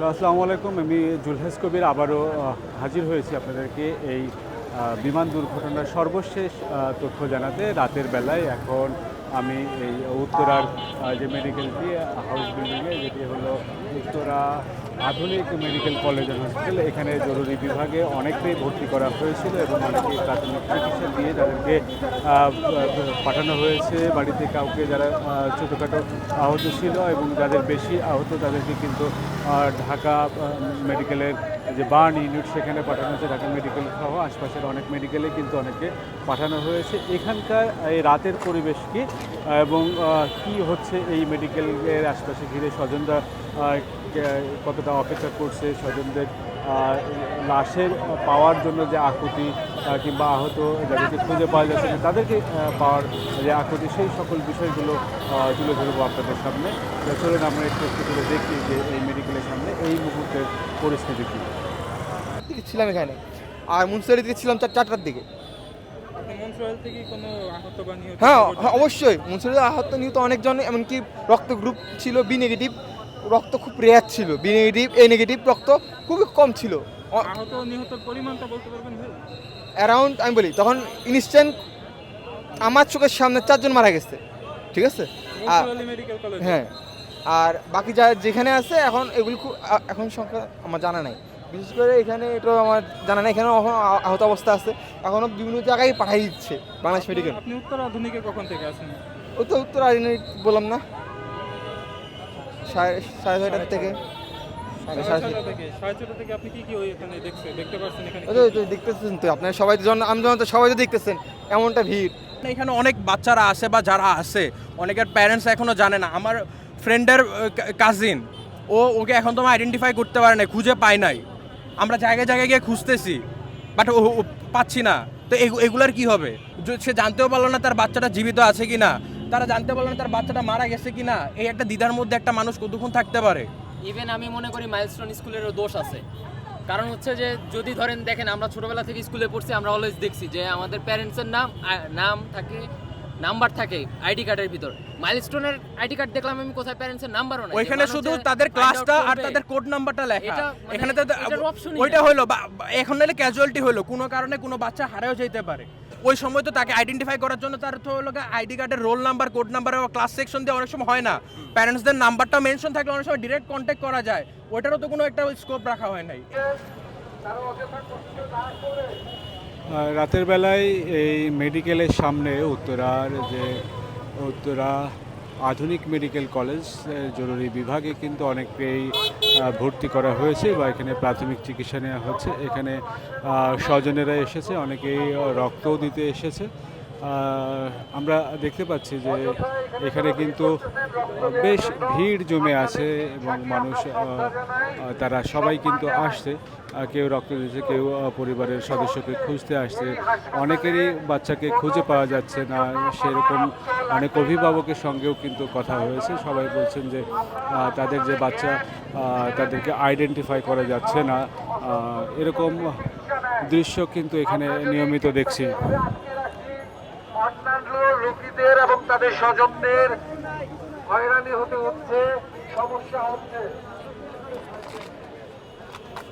আসসালামু আলাইকুম। আমি জুলহেস কবির, আবারও হাজির হয়েছি আপনাদেরকে এই বিমান দুর্ঘটনার সর্বশেষ তথ্য জানাতে। রাতের বেলায় এখন আমি এই উত্তরার যে মেডিকেলটি হাউস বিল্ডিংয়ে যেটি হলো উত্তরা আধুনিক মেডিকেল কলেজ অ্যান্ড হসপিটাল এখানে জরুরি বিভাগে অনেকেই ভর্তি করা হয়েছিল এবং অনেকেই প্রাথমিক চিকিৎসা দিয়ে তাদেরকে পাঠানো হয়েছে। বাড়িতে কাউকে যারা ছোটোখাটো আহত ছিল এবং যাদের বেশি আহত তাদেরকে কিন্তু ঢাকা মেডিকেলের যে বার্ন ইউনিট সেখানে পাঠানো হয়েছে ঢাকা মেডিকেল সহ আশপাশের অনেক মেডিকেলে কিন্তু অনেকে পাঠানো হয়েছে। এখানকার, এই রাতের পরিবেশ কি? এবং কি হচ্ছে এই মেডিকেলের আশপাশে ঘিরে? স্বজনরা কতটা অপেক্ষা করছে? স্বজনদের লাশের পাওয়ার জন্য যে আকুতি কিংবা আহত যাদেরকে খুঁজে পাওয়া যাচ্ছে না তাদেরকে পাওয়ার যে আকুতি সেই সকল বিষয়গুলো তুলে ধরবো আপনাদের সামনে। চলুন আমরা একটু একটু করে দেখি যে এই মেডিকেলের সামনে এই মুহূর্তের পরিস্থিতি কী। ছিলাম এখানে। আর মুন্সিপালিটি দিকে ছিলাম চার চারটার দিকে। থেকে হ্যাঁ হ্যাঁ, অবশ্যই। মুন্সিপালিটি আহত নিহত অনেকজন এমনকি রক্ত গ্রুপ ছিল বি নেগেটিভ রক্ত খুব রেয়ার ছিল বি নেগেটিভ এ নেগেটিভ রক্ত খুবই কম ছিল। আহত নিহত পরিমাণটা বলতে পারবেন অ্যারাউন্ড আমি বলি তখন ইনস্ট্যান্ট আমার চোখের সামনে চারজন মারা গেছে ঠিক আছে? হ্যাঁ আর বাকি যা যেখানে আছে এখন এগুলি খুব এখন সংখ্যা আমার জানা নাই। বিশেষ করে এখানে এটা আমার জানা নাই এখানে এখন আহত অবস্থা আছে। এখনও বিভিন্ন জায়গায় পাঠাই দিচ্ছে বাংলাদেশ মেডিকেল আপনি উত্তর আধুনিকে কখন থেকে আসেন ও তো উত্তর আরিনাই বললাম না। সাড়ে সাড়ে ছয়টার থেকে। দেখতেছেন তো আপনার সবাই আমি তো সবাই তো দেখতেছেন এমনটা ভিড়। এখানে অনেক বাচ্চারা আছে বা যারা আছে অনেকের প্যারেন্টস এখনও জানে না। আমার ফ্রেন্ডের কাজিন ও ওকে এখন তো আইডেন্টিফাই করতে পারে না খুঁজে পাই নাই। আমরা জায়গায় জায়গায় গিয়ে খুঁজতেছি বাট ও পাচ্ছি না। তো এগু- এগুলার কি হবে? সে জানতেও পারল না তার বাচ্চাটা জীবিত আছে কি না তারা জানতে পারল না তার বাচ্চাটা মারা গেছে কি না এই একটা দ্বিধার মধ্যে একটা মানুষ কতক্ষণ থাকতে পারে? ইভেন আমি মনে করি মাইলস্টোন স্কুলেরও দোষ আছে। কারণ হচ্ছে যে যদি ধরেন দেখেন আমরা ছোটবেলা থেকে স্কুলে পড়ছি আমরা অলওয়েজ দেখছি যে আমাদের প্যারেন্টসের নাম নাম থাকে নাম্বার থাকে আইডি কার্ডের ভিতর। মাইলস্টোনের আইডি কার্ড দেখলাম আমি কোথায় প্যারেন্টসের নাম্বারও নাই। ওইখানে শুধু তাদের ক্লাসটা আর তাদের কোড নাম্বারটা লেখা। মানে এখানে তো ওইটা। হলো এখন নাহলে ক্যাজুয়ালিটি হলো কোনো কারণে কোনো বাচ্চা হারেও যেতে পারে। ওই সময় তো তাকে আইডেন্টিফাই করার জন্য তার তো হলো আইডি কার্ডের রোল নাম্বার কোড নাম্বার বা ক্লাস সেকশন দিয়ে অনেক সময় হয় না। প্যারেন্টসদের নাম্বারটা মেনশন থাকলে অনেক সময় ডিরেক্ট কন্ট্যাক্ট করা যায়। ওইটারও তো কোনো একটা স্কোপ রাখা হয় নাই। রাতের বেলায় এই মেডিকেলের সামনে উত্তরার যে উত্তরা আধুনিক মেডিকেল কলেজ জরুরি বিভাগে কিন্তু অনেককেই আহ, ভর্তি করা হয়েছে বা এখানে প্রাথমিক চিকিৎসা নেওয়া হচ্ছে। এখানে স্বজনেরা এসেছে অনেকেই রক্তও দিতে এসেছে। আমরা দেখতে পাচ্ছি যে এখানে কিন্তু বেশ ভিড় জমে আছে এবং মানুষ তারা সবাই কিন্তু আসছে। কেউ রক্ত দিচ্ছে, কেউ পরিবারের সদস্যকে খুঁজতে আসছে। অনেকেরই বাচ্চাকে খুঁজে পাওয়া যাচ্ছে না। সেরকম অনেক অভিভাবকের সঙ্গেও কিন্তু কথা হয়েছে। সবাই বলছেন যে তাদের যে বাচ্চা তাদেরকে আইডেন্টিফাই করা যাচ্ছে না। এরকম দৃশ্য কিন্তু এখানে নিয়মিত দেখছি। অন্যান্য রোগীদের এবং তাদের স্বজনদের হয়রানি হতে হচ্ছে সমস্যা হচ্ছে।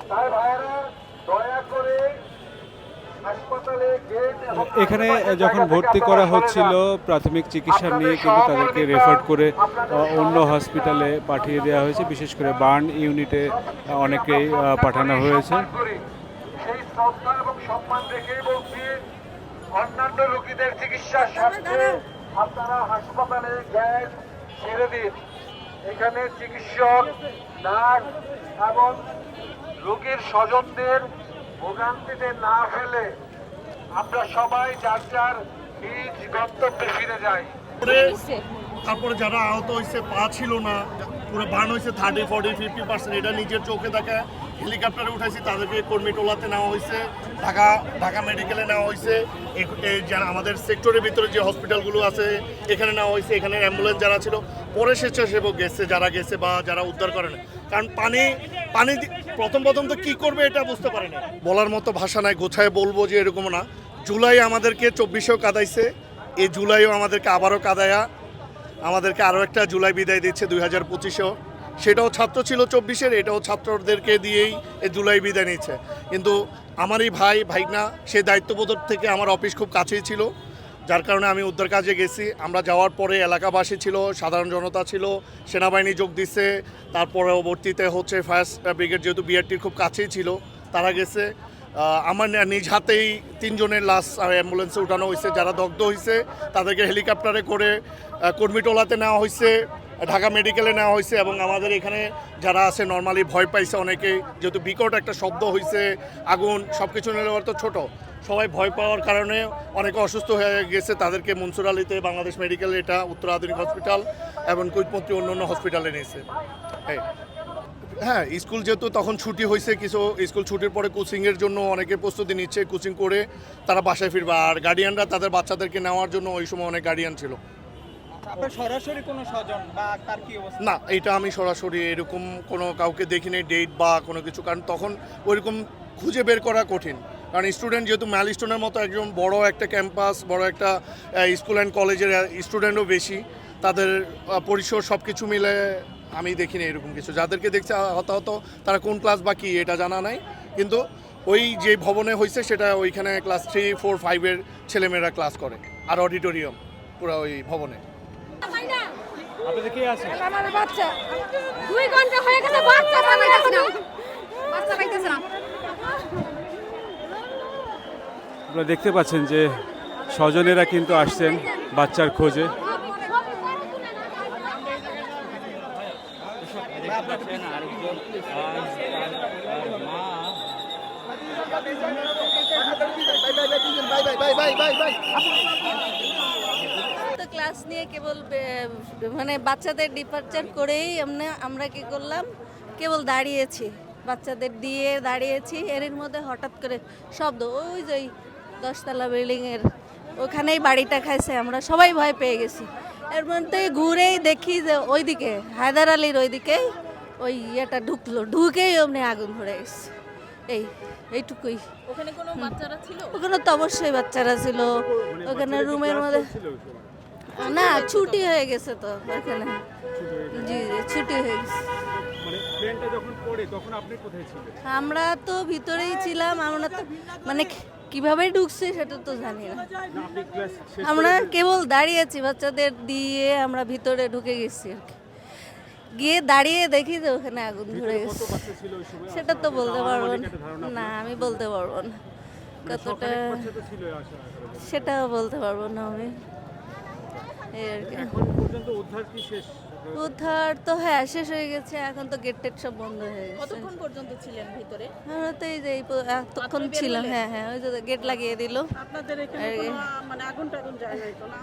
তাই ভাইরা দয়া করে এখানে যখন ভর্তি করা হচ্ছিল প্রাথমিক চিকিৎসা নিয়ে কিন্তু তাদেরকে রেফার করে অন্য হসপিটালে পাঠিয়ে দেওয়া হয়েছে। বিশেষ করে বার্ন ইউনিটে অনেকেই পাঠানো হয়েছে। সেই শ্রদ্ধা এবং সম্মান রেখেই বলছি অন্যান্য রোগীদের চিকিৎসার স্বার্থে আপনারা হাসপাতালে গ্যাস ছেড়ে দিন। এখানে চিকিৎসক নার্স এবং রোগীর স্বজনদের ভোগান্তিতে না ফেলে আমরা সবাই যার যার নিজ গন্তব্যে ফিরে যাই। তারপরে যারা আহত হয়েছে পা ছিল না পুরো বার্ন হয়েছে থার্টি ফর্টি ফিফটি পার্সেন্ট এটা নিজের চোখে দেখা হেলিকপ্টারে উঠাইছি, তাদেরকে কর্মীটোলাতে নেওয়া হয়েছে ঢাকা ঢাকা মেডিকেলে নেওয়া হয়েছে যারা আমাদের সেক্টরের ভিতরে যে হসপিটালগুলো আছে, এখানে নেওয়া হয়েছে এখানে অ্যাম্বুলেন্স যারা ছিল, পরে স্বেচ্ছাসেবক গেছে, যারা গেছে বা যারা উদ্ধার করে না কারণ পানি পানি প্রথম প্রথম তো কী করবে এটা বুঝতে পারে না বলার মতো ভাষা নাই, গোছায় বলব যে এরকম না। জুলাই আমাদেরকে চব্বিশেও কাদাইছে, এই জুলাইও আমাদেরকে আবারও কাদায়া, আমাদেরকে আরও একটা জুলাই বিদায় দিচ্ছে দুই হাজার পঁচিশেও। সেটাও ছাত্র ছিল চব্বিশের, এটাও ছাত্রদেরকে দিয়েই এই জুলাই বিদায় নিচ্ছে। কিন্তু আমারই ভাই, ভাইগনা সেই দায়িত্ববোধ থেকে আমার অফিস খুব কাছেই ছিল, যার কারণে আমি উদ্ধার কাজে গেছি। আমরা যাওয়ার পরে এলাকাবাসী ছিল, সাধারণ জনতা ছিল, সেনাবাহিনী যোগ দিচ্ছে তার পরবর্তীতে হচ্ছে ফায়ার ব্রিগেড যেহেতু বিআরটির খুব কাছেই ছিল, তারা গেছে। আমার নিজ হাতেই তিনজনের লাশ অ্যাম্বুলেন্সে উঠানো হয়েছে। যারা দগ্ধ হয়েছে তাদেরকে হেলিকপ্টারে করে কর্মীটোলাতে নেওয়া হয়েছে ঢাকা মেডিকেলে নেওয়া হয়েছে এবং আমাদের এখানে যারা আছে নর্মালি ভয় পাইছে অনেকে, যেহেতু বিকট একটা শব্দ হয়েছে আগুন সব কিছু নিলে তো ছোট। সবাই ভয় পাওয়ার কারণে অনেকে অসুস্থ হয়ে গেছে। তাদেরকে মনসুর আলীতে বাংলাদেশ মেডিকেল, এটা উত্তর আধুনিক হসপিটাল এবং কুইটমন্ত্রী অন্য অন্য হসপিটালে নিয়েছে। এই। হ্যাঁ স্কুল যেহেতু তখন ছুটি হয়েছে কিছু স্কুল ছুটির পরে কোচিংয়ের জন্য অনেকে প্রস্তুতি নিচ্ছে। কোচিং করে তারা বাসায় ফিরবে। আর গার্ডিয়ানরা তাদের বাচ্চাদেরকে নেওয়ার জন্য ওই সময় অনেক গার্ডিয়ান ছিল। সরাসরি কোনো না, এটা আমি সরাসরি এরকম কোনো কাউকে দেখিনি ডেট বা কোনো কিছু, কারণ তখন ওইরকম খুঁজে বের করা কঠিন। কারণ স্টুডেন্ট যেহেতু ম্যালিস্টোনের মতো একজন বড় একটা ক্যাম্পাস বড় একটা স্কুল অ্যান্ড কলেজের স্টুডেন্টও বেশি, তাদের পরিসর সব কিছু মিলে আমি দেখিনি এরকম কিছু। যাদেরকে দেখছি হতাহত, তারা কোন ক্লাস বা কী, এটা জানা নাই। কিন্তু ওই যে ভবনে হয়েছে সেটা ওইখানে ক্লাস থ্রি ফোর ফাইভের ছেলেমেয়েরা ক্লাস করে, আর অডিটোরিয়াম পুরো ওই ভবনে। আপনাদের কে আছে আমার বাচ্চা দুই ঘণ্টা হয়ে গেছে বাচ্চা পাইতেছে না বাচ্চা পাইতেছে না আপনারা দেখতে পাচ্ছেন যে স্বজনেরা কিন্তু আসছেন বাচ্চার খোঁজে ক্লাস নিয়ে কেবল মানে বাচ্চাদের ডিপার্চার করেই আমরা আমরা কি করলাম? কেবল দাঁড়িয়েছি। বাচ্চাদের দিয়ে দাঁড়িয়েছি। এর মধ্যে হঠাৎ করে শব্দ ওই যে ওই দশতলা বিল্ডিংয়ের ওখানেই বাড়িটা খাইছে। আমরা সবাই ভয় পেয়ে গেছি। এর মধ্যে ঘুরেই দেখি যে ওইদিকে হায়দার আলীর ওইদিকেই ওই ইয়েটা ঢুকলো। ঢুকেই অমনি আগুন ধরে গেছে। এই এইটুকুই। ওখানে কোনো বাচ্চারা ছিল? ওখানে তো অবশ্যই বাচ্চারা ছিল। ওখানে রুমের মধ্যে না ছুটি হয়ে গেছে তো ওখানে জি জি ছুটি হয়ে গেছে। মানে আমরা তো ভিতরেই ছিলাম আমরা তো মানে কীভাবে ঢুকছে সেটা তো জানি না। আমরা কেবল দাঁড়িয়েছি বাচ্চাদের দিয়ে আমরা ভিতরে ঢুকে গেছি আর কি। গিয়ে দাঁড়িয়ে দেখি যে ওখানে আগুন ধরে গেছে। সেটা তো বলতে পারব না। আমি বলতে পারব না। মানে কতটা। সেটাও বলতে পারব না আমি এই আর কি এখন পর্যন্ত উদ্ধার উদ্ধার তো হ্যাঁ শেষ হয়ে গেছে এখন তো গেট টেট সব বন্ধ হয়ে গেছে। কতক্ষণ পর্যন্ত ছিলেন ভিতরে? হ্যাঁ তো এই যে এতক্ষণ ছিলাম হ্যাঁ হ্যাঁ ওই যে গেট লাগিয়ে দিল। আপনাদের এখানে মানে আগুন টাগুন যায় নাই তো না?